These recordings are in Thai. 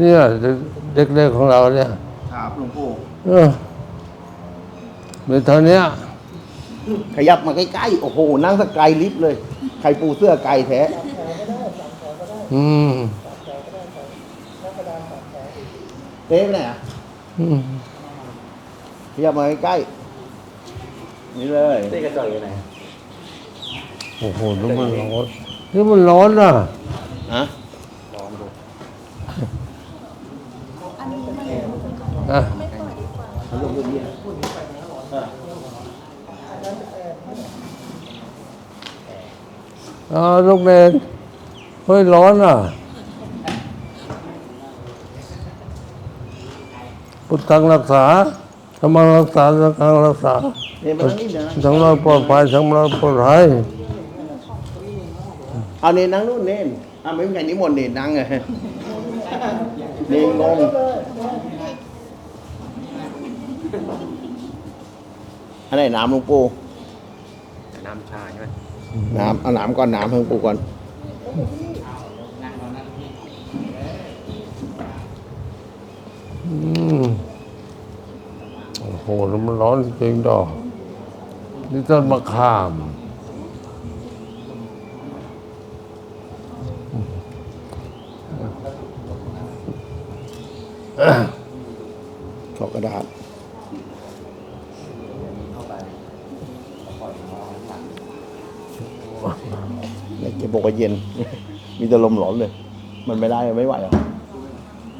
เนี่ยเด็กๆของเราเนี่ยครับหลวงปู่เออมีเท่าเนี้ยขยับมาใกล้ๆ โอ้โห นั่งสกายลิฟต์เลย ใครปูเสื้อไก่แท้ อืมเต้ไปไหนอะอืมขยับมาใกล้ๆ นี่เลยเต้กระจอยอยู่ไหน โอ้โหนี่มันร้อนนี่มันร้อนอะฮะร้อนดู อะอะอ่าลูกเนนเฮ้ยร้อนอะพุทธังรักษาธรรมังรักษาสังฆังรักษาเนี่ยมานั่งเราปลอดภัยทั้งเราปลอดภัยเอาเนนนั่งนู่นเนนอะไม่มีใครนิมนต์เนนนั่งไงเนนงง อันไหนน้ำหลวงปู่น้ำชาใช่ไหมน้ำเอาน้ำก่อนน้ำให้หลวงปู่ก่อน อืมโอ้โหแล้วมันร้อนจริงดอก นี่ต้นมะขาม ขอกระดาษ เนี่ยแกบกเย็น มีแต่ลมร้อนเลย มันไม่ได้ไม่ไหวหรอก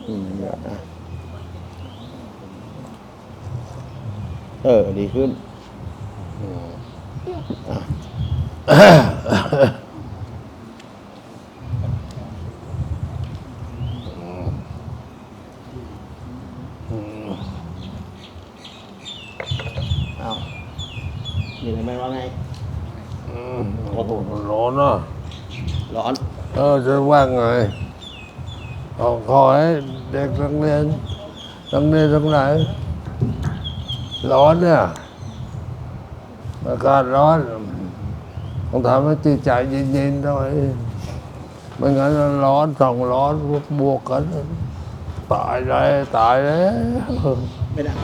อืมเนี่ยอะเออ ดีขึ้นอะเอานี่ทำไมว่าไงอืมโอ้โหร้อนอะ ร้อน เออจะว่าไงขอขอให้เด็กนักเรียนนักเรียนทั้งหลายร้อนเนี่ยอากาศร้อนต้องทำให้จิตใจเย็นๆหน่อยไม่งั้นร้อนสองร้อนบวกกัน ตายเลยตายแล้วไม่ได้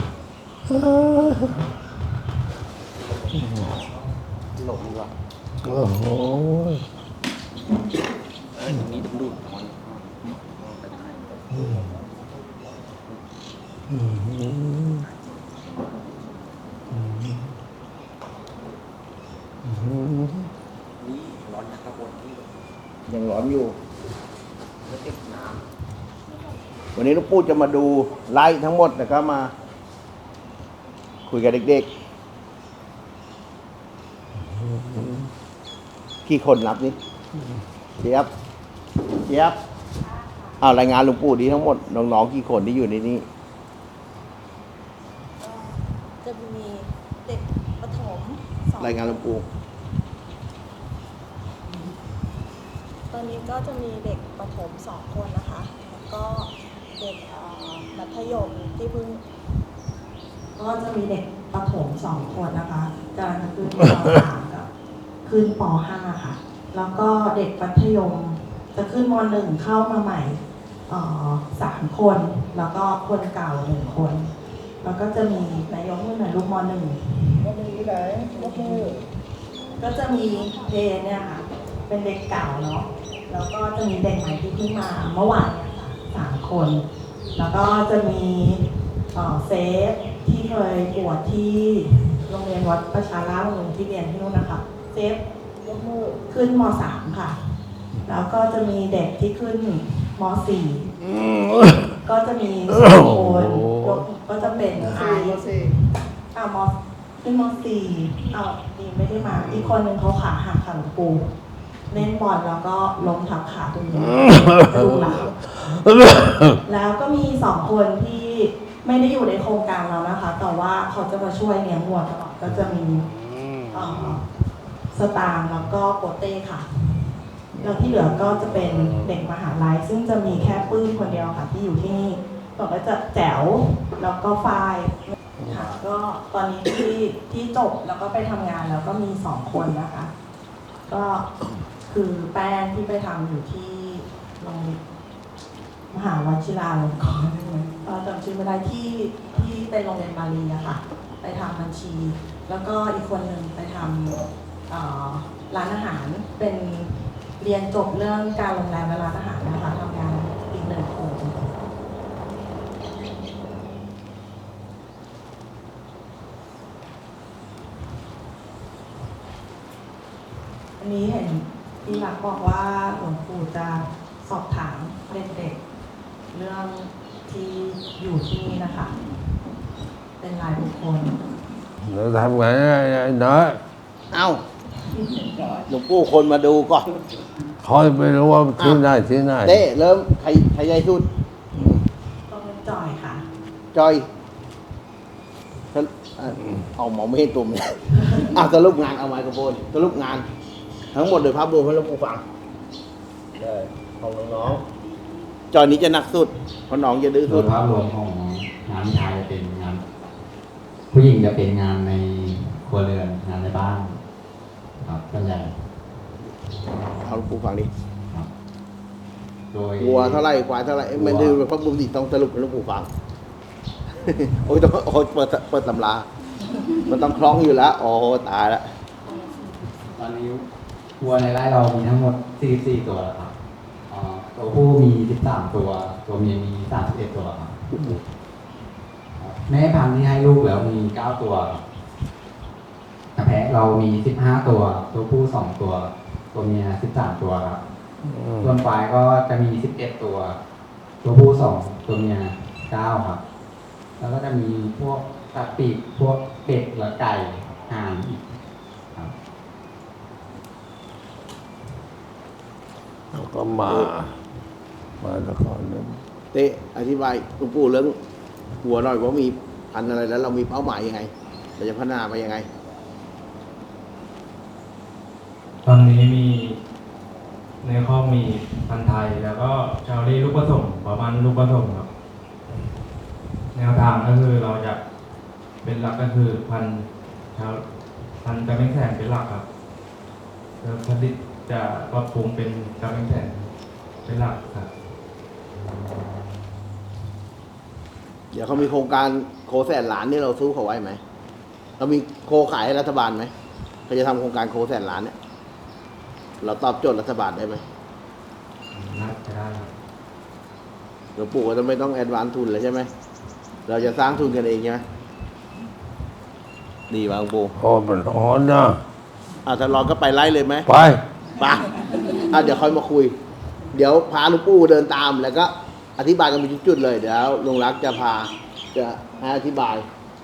หลบดีกว่าโอ้โห เออตรงนี้ต้องดูดร้อนนี่ร้อนจางบนที่ยังร้อนอยู่ แล้วเก็บน้วันนี้ลูกปู่จะมาดูไล่ทั้งหมดนะครับมา คุยกับเด็กๆ กี่คนรับนี่ เจี๊ยบเจี๊ยบอ้าวรายงานหลวงปู่ดีทั้งหมดน้องๆกี่คนที่อยู่ในนี้ จะมีเด็กประถมสองรายงานหลวงปู่ตอนนี้ก็จะมีเด็กประถมสองคนนะคะ แล้วก็เด็กเอ่อมัธยมที่เพิ่งก็จะมีเด็กประถมสองคนนะคะกำลังจะขึ้นป .3 กับขึ้นป .5 ค่ะ แล้วก็เด็กมัธยม จะขึ้นม .1 เข้ามาใหม่เอ่อสามคน แล้วก็คนเก่าหนึ่งคน แล้วก็จะมีนายกมือหน่อยลูกม .1 ก็มีไหนยกมือก็จะมีเพเนี่ยค่ะเป็นเด็กเก่าเนาะแล้วก็จะมีเด็กใหม่ที่เพิ่งมาเมื่อวานเนี่ยค่ะสามคน แล้วก็จะมีเอ่อเซฟที่เคยบวชที่โรงเรียนวัดประชาราชโรงเรียนที่เรียนที่นู่นนะคะเซฟ ยกมือขึ้นมสามค่ะ แล้วก็จะมีเด็กที่ขึ้นมสี่ก็จะมีสองคนยกก็จะเป็นไออ่ามขึ้นมสี่อ้าวดีไม่ได้มา อีกคนหนึ่งเขาขาหักขาหลวงปูเล่นบอลแล้วก็ล้มทับขาตรงนี้กระดูกหลังแล้วก็มีสองคนที่ไม่ได้อยู่ในโครงการเรานะคะ แต่ว่าเขาจะมาช่วยเลี้ยงวัวตลอดก็จะมีเอ่อ สตางค์แล้วก็โปเต้ค่ะ แล้วที่เหลือก็จะเป็นเด็กมหาลัย ซึ่งจะมีแค่ปื้มคนเดียวค่ะที่อยู่ที่นี่ต่อก็จะแจ๋วแล้วก็ฝ้ายค่ะก็ตอนนี้ที่ที่จบแล้วก็ไปทำงานแล้วก็มีสองคนนะคะ ก็คือแป้งที่ไปทำอยู่ที่โรงเรียนมหาวชิราลงกรณ์เอ่อจำชื่อไม่ได้ที่ที่เป็นโรงเรียนบาลีอะค่ะ ไปทำบัญชี แล้วก็อีกคนหนึ่งไปทำ ร้านอาหารเป็นเรียนจบเรื่องการโรงแรมและร้านอาหารนะคะทำงานอีกหนึ่งคนอันนี้เห็นพี่รักบอกว่าหลวงปู่จะสอบถามเด็กๆเรื่องที่อยู่ที่นี่นะคะ เป็นรายบุคคลเราทำไงอะไอ้น้อยเอ้า หลวงปู่คนมาดูก่อนคอยไม่รู้ว่าที่ไหนที่ไหนเต้เริ่มใครใครใหญ่สุดต้องเป็นจอยค่ะ จอยสรุปอะเอาหมอไม่เห็นตัวมันอะสรุปงานเอาไมโครโฟนสรุปงาน ทั้งหมดโดยภาพรวมให้หลวงปู่ฟังได้ของน้องๆจอยนี้จะหนักสุดเพราะน้องจะดื้อโดสุยดภาพรวมของงานชายจะเป็นงาน ผู้หญิงจะเป็นงานในครัวเรือนงานในบ้าน ครับส่วนใหญ่เอาหลวงปู่ฟังดิครับโดย วัวเท่าไหร่ควายเท่าไหร่เอ้ยมันดื้อพระบุญสิต้องสรุปให้หลวงปู่ฟัง โอ้ยต้องโอ้ยเปิดเปิดตำรา มันต้องคล้องอยู่แล้ว โอ้ตายแล้วตอนนี้วัวในไร่เรามีทั้งหมด 44 ตัวแล้วครับอ่าตัวผู้มี 13 ตัว ตัวเมียมี 31 ตัวครับครับแม่พันธุ์ที่ให้ลูกแล้วมี 9 ตัวครับ แพะเรามี 15 ตัว ตัวผู้ 2 ตัว ตัวเมีย 13 ตัวครับส่วนควายก็จะมี 11 ตัว ตัวผู้สองตัวเมียเก้าครับ แล้วก็จะมีพวกสัตว์ปีกพวกเป็ดและไก่ห่านอีกครับแล้วก็มา มาตะกอนนั้นเต้อธิบายหลวงปู่เรื่องหัวหน่อยว่ามีพันธุ์อะไรแล้วเรามีเป้าหมายยังไงเราจะพัฒนาไปยังไง ตอนนี้มีในข้อมีพันไทย แล้วก็ชาวล่ลูกผสมประมาณลูกผสมครับ แนวทางก็คือเราจะเป็นหลักก็คือพันชาวพันกระเบงแสนเป็นหลักครับแล้วผลิตจะปรับปรุงเป็นกระเบงแสนเป็นหลักครับเดี๋ยวเขามีโครงการโคแสนล้านนี่เราสู้เขาไว้ไหม เรามีโคขายให้รัฐบาลไหมเขาจะทำโครงการโคแสนล้านเนี่ย เราตอบโจทย์รัฐบาลได้ไหมน่าจะได้ครับหลวงปู่ก็จะไม่ต้องแอดวานซ์ทุนเลยใช่ไหม เราจะสร้างทุนกันเองใช่ไหมดีป่ะหลวงปู่พอมันร้อนนะอ่าถ้าร้อนก็ไปไล่เลยไหมไป ไปอะเดี๋ยวค่อยมาคุย เดี๋ยวพาหลวงปู่เดินตามแล้วก็อธิบายกันเป็นจุดๆเลย เดี๋ยวลุงรักจะพาจะให้อธิบาย